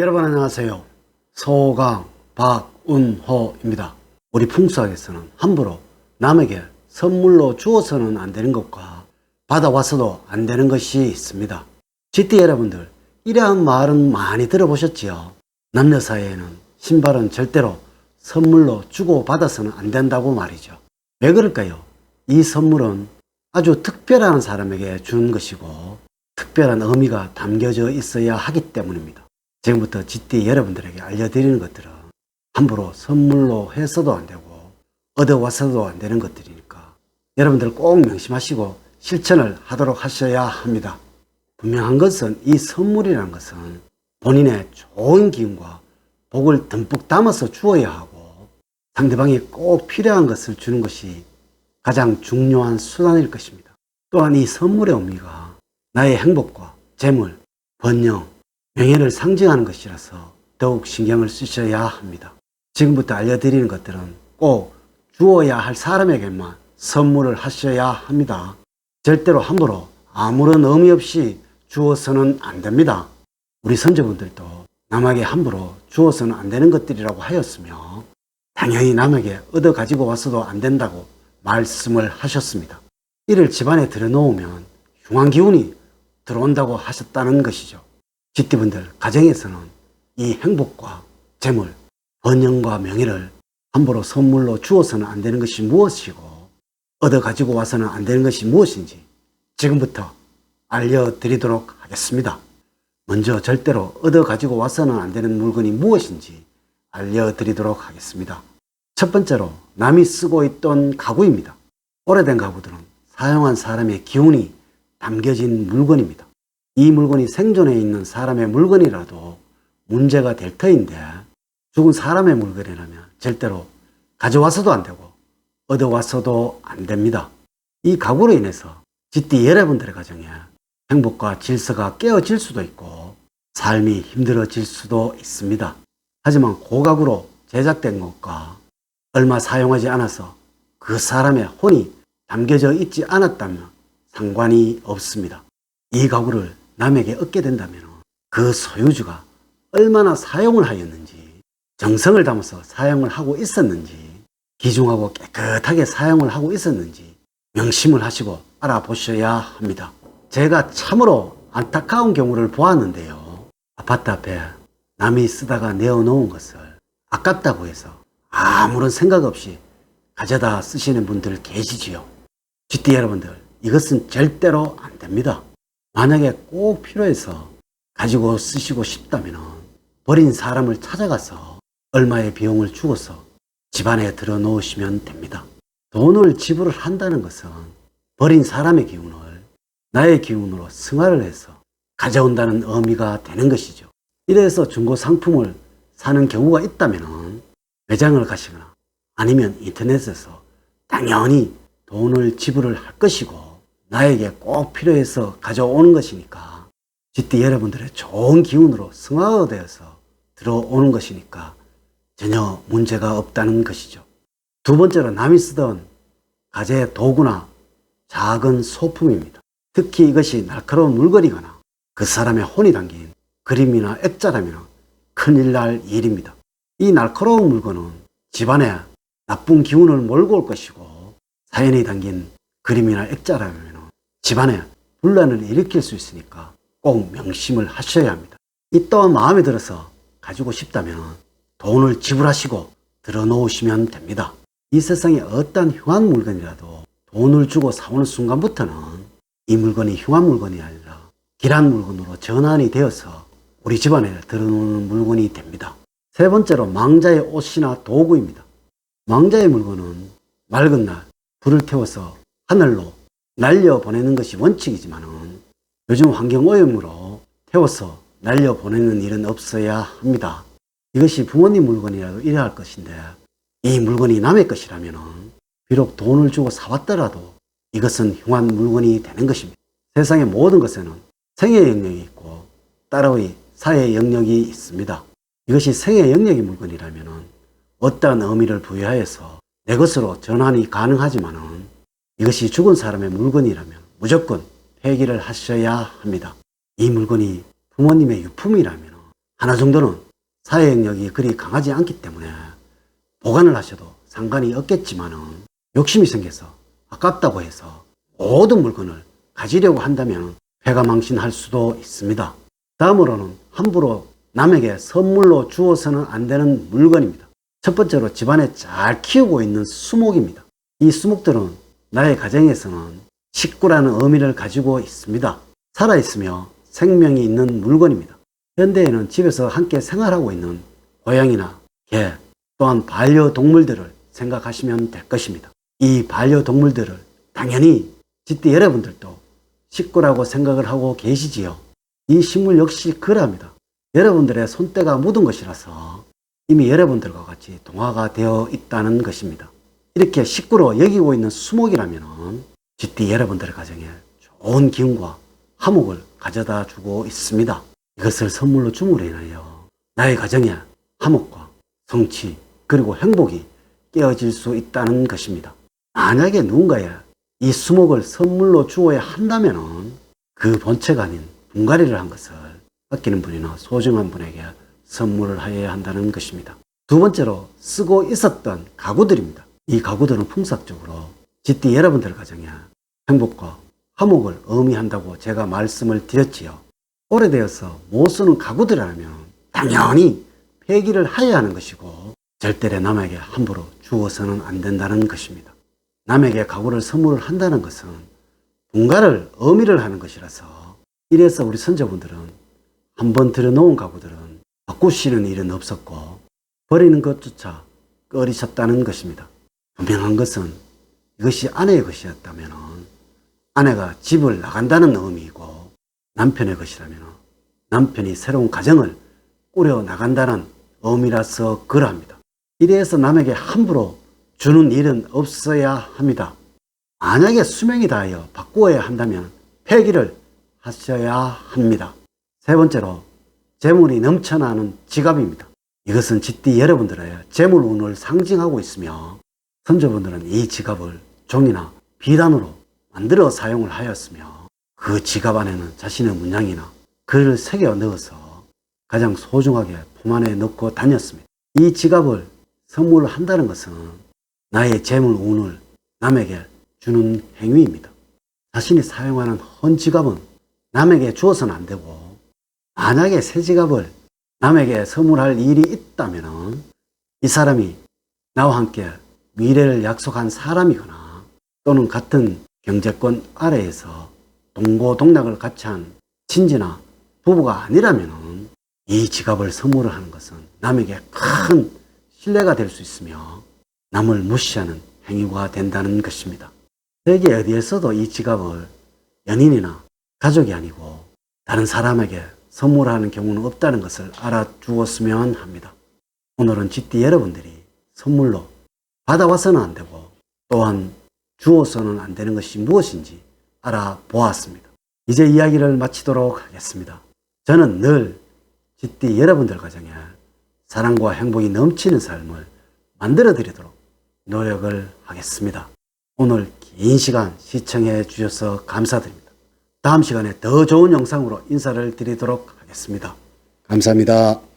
여러분 안녕하세요. 소강 박운호입니다. 우리 풍수학에서는 함부로 남에게 선물로 주어서는 안 되는 것과 받아와서도 안 되는 것이 있습니다. GT 여러분들 이러한 말은 많이 들어보셨지요. 남녀 사이에는 신발은 절대로 선물로 주고 받아서는 안 된다고 말이죠. 왜 그럴까요? 이 선물은 아주 특별한 사람에게 주는 것이고 특별한 의미가 담겨져 있어야 하기 때문입니다. 지금부터 GT 여러분들에게 알려드리는 것들은 함부로 선물로 해서도 안 되고 얻어와서도 안 되는 것들이니까 여러분들 꼭 명심하시고 실천을 하도록 하셔야 합니다. 분명한 것은 이 선물이라는 것은 본인의 좋은 기운과 복을 듬뿍 담아서 주어야 하고 상대방이 꼭 필요한 것을 주는 것이 가장 중요한 수단일 것입니다. 또한 이 선물의 의미가 나의 행복과 재물, 번영, 명예를 상징하는 것이라서 더욱 신경을 쓰셔야 합니다. 지금부터 알려드리는 것들은 꼭 주어야 할 사람에게만 선물을 하셔야 합니다. 절대로 함부로 아무런 의미 없이 주어서는 안 됩니다. 우리 선조분들도 남에게 함부로 주어서는 안 되는 것들이라고 하였으며 당연히 남에게 얻어 가지고 와서도 안 된다고 말씀을 하셨습니다. 이를 집안에 들여놓으면 흉한 기운이 들어온다고 하셨다는 것이죠. 집디분들 가정에서는 이 행복과 재물, 번영과 명예를 함부로 선물로 주어서는 안 되는 것이 무엇이고 얻어 가지고 와서는 안 되는 것이 무엇인지 지금부터 알려드리도록 하겠습니다. 먼저 절대로 얻어 가지고 와서는 안 되는 물건이 무엇인지 알려드리도록 하겠습니다. 첫 번째로 남이 쓰고 있던 가구입니다. 오래된 가구들은 사용한 사람의 기운이 담겨진 물건입니다. 이 물건이 생존해 있는 사람의 물건이라도 문제가 될 터인데 죽은 사람의 물건이라면 절대로 가져와서도 안 되고 얻어와서도 안 됩니다. 이 가구로 인해서 짓디 여러분들의 가정에 행복과 질서가 깨어질 수도 있고 삶이 힘들어질 수도 있습니다. 하지만 고가구로 제작된 것과 얼마 사용하지 않아서 그 사람의 혼이 담겨져 있지 않았다면 상관이 없습니다. 이 가구를 남에게 얻게 된다면 그 소유주가 얼마나 사용을 하였는지 정성을 담아서 사용을 하고 있었는지 기중하고 깨끗하게 사용을 하고 있었는지 명심을 하시고 알아보셔야 합니다. 제가 참으로 안타까운 경우를 보았는데요. 아파트 앞에 남이 쓰다가 내어놓은 것을 아깝다고 해서 아무런 생각 없이 가져다 쓰시는 분들 계시지요. GT 여러분들, 이것은 절대로 안 됩니다. 만약에 꼭 필요해서 가지고 쓰시고 싶다면 버린 사람을 찾아가서 얼마의 비용을 주고서 집안에 들어 놓으시면 됩니다. 돈을 지불을 한다는 것은 버린 사람의 기운을 나의 기운으로 승화를 해서 가져온다는 의미가 되는 것이죠. 이래서 중고 상품을 사는 경우가 있다면 매장을 가시거나 아니면 인터넷에서 당연히 돈을 지불을 할 것이고 나에게 꼭 필요해서 가져오는 것이니까 GT 여러분들의 좋은 기운으로 승화가 되어서 들어오는 것이니까 전혀 문제가 없다는 것이죠. 두 번째로 남이 쓰던 가재 도구나 작은 소품입니다. 특히 이것이 날카로운 물건이거나 그 사람의 혼이 담긴 그림이나 액자라면 큰일 날 일입니다. 이 날카로운 물건은 집안에 나쁜 기운을 몰고 올 것이고 사연이 담긴 그림이나 액자라면 집안에 분란을 일으킬 수 있으니까 꼭 명심을 하셔야 합니다. 이 또한 마음에 들어서 가지고 싶다면 돈을 지불하시고 들어놓으시면 됩니다. 이 세상에 어떤 흉한 물건이라도 돈을 주고 사오는 순간부터는 이 물건이 흉한 물건이 아니라 길한 물건으로 전환이 되어서 우리 집안에 들어놓는 물건이 됩니다. 세 번째로 망자의 옷이나 도구입니다. 망자의 물건은 맑은 날 불을 태워서 하늘로 날려 보내는 것이 원칙이지만은 요즘 환경 오염으로 태워서 날려 보내는 일은 없어야 합니다. 이것이 부모님 물건이라도 이래야 할 것인데 이 물건이 남의 것이라면 비록 돈을 주고 사왔더라도 이것은 흉한 물건이 되는 것입니다. 세상의 모든 것에는 생의 영역이 있고 따로의 사의 영역이 있습니다. 이것이 생의 영역의 물건이라면 어떠한 의미를 부여하여서 내 것으로 전환이 가능하지만은 이것이 죽은 사람의 물건이라면 무조건 폐기를 하셔야 합니다. 이 물건이 부모님의 유품이라면 하나 정도는 사회 영역이 그리 강하지 않기 때문에 보관을 하셔도 상관이 없겠지만은 욕심이 생겨서 아깝다고 해서 모든 물건을 가지려고 한다면 패가 망신할 수도 있습니다. 다음으로는 함부로 남에게 선물로 주어서는 안 되는 물건입니다. 첫 번째로 집안에 잘 키우고 있는 수목입니다. 이 수목들은 나의 가정에서는 식구라는 의미를 가지고 있습니다. 살아있으며 생명이 있는 물건입니다. 현대에는 집에서 함께 생활하고 있는 고양이나 개 또한 반려동물들을 생각하시면 될 것입니다. 이 반려동물들을 당연히 집디 여러분들도 식구라고 생각을 하고 계시지요. 이 식물 역시 그러합니다. 여러분들의 손때가 묻은 것이라서 이미 여러분들과 같이 동화가 되어 있다는 것입니다. 이렇게 식구로 여기고 있는 수목이라면 쥐띠 여러분들의 가정에 좋은 기운과 화목을 가져다 주고 있습니다. 이것을 선물로 줌으로 인하여 나의 가정에 화목과 성취 그리고 행복이 깨어질 수 있다는 것입니다. 만약에 누군가에 이 수목을 선물로 주어야 한다면 그 본체가 아닌 분갈이를 한 것을 아끼는 분이나 소중한 분에게 선물을 하여야 한다는 것입니다. 두 번째로 쓰고 있었던 가구들입니다. 이 가구들은 풍속적으로 쥐띠 여러분들 가정에 행복과 화목을 의미한다고 제가 말씀을 드렸지요. 오래되어서 못 쓰는 가구들이라면 당연히 폐기를 하여야 하는 것이고 절대로 남에게 함부로 주어서는 안 된다는 것입니다. 남에게 가구를 선물을 한다는 것은 분가를 의미를 하는 것이라서 이래서 우리 선조분들은 한 번 들여놓은 가구들은 바꾸시는 일은 없었고 버리는 것조차 꺼리셨다는 것입니다. 분명한 것은 이것이 아내의 것이었다면 아내가 집을 나간다는 의미이고 남편의 것이라면 남편이 새로운 가정을 꾸려 나간다는 의미라서 그러합니다. 이래서 남에게 함부로 주는 일은 없어야 합니다. 만약에 수명이 다하여 바꾸어야 한다면 폐기를 하셔야 합니다. 세 번째로 재물이 넘쳐나는 지갑입니다. 이것은 쥐띠 여러분들의 재물 운을 상징하고 있으며 선조분들은 이 지갑을 종이나 비단으로 만들어 사용을 하였으며 그 지갑 안에는 자신의 문양이나 글을 새겨 넣어서 가장 소중하게 품 안에 넣고 다녔습니다. 이 지갑을 선물을 한다는 것은 나의 재물 운을 남에게 주는 행위입니다. 자신이 사용하는 헌 지갑은 남에게 주어서는 안 되고 만약에 새 지갑을 남에게 선물할 일이 있다면 이 사람이 나와 함께 미래를 약속한 사람이거나 또는 같은 경제권 아래에서 동고동락을 같이 한 친지나 부부가 아니라면 이 지갑을 선물을 하는 것은 남에게 큰 신뢰가 될 수 있으며 남을 무시하는 행위가 된다는 것입니다. 세계 어디에서도 이 지갑을 연인이나 가족이 아니고 다른 사람에게 선물하는 경우는 없다는 것을 알아주었으면 합니다. 오늘은 쥐띠 여러분들이 선물로 받아와서는 안 되고 또한 주어서는 안 되는 것이 무엇인지 알아보았습니다. 이제 이야기를 마치도록 하겠습니다. 저는 늘 쥐띠 여러분들 가정에 사랑과 행복이 넘치는 삶을 만들어 드리도록 노력을 하겠습니다. 오늘 긴 시간 시청해 주셔서 감사드립니다. 다음 시간에 더 좋은 영상으로 인사를 드리도록 하겠습니다. 감사합니다.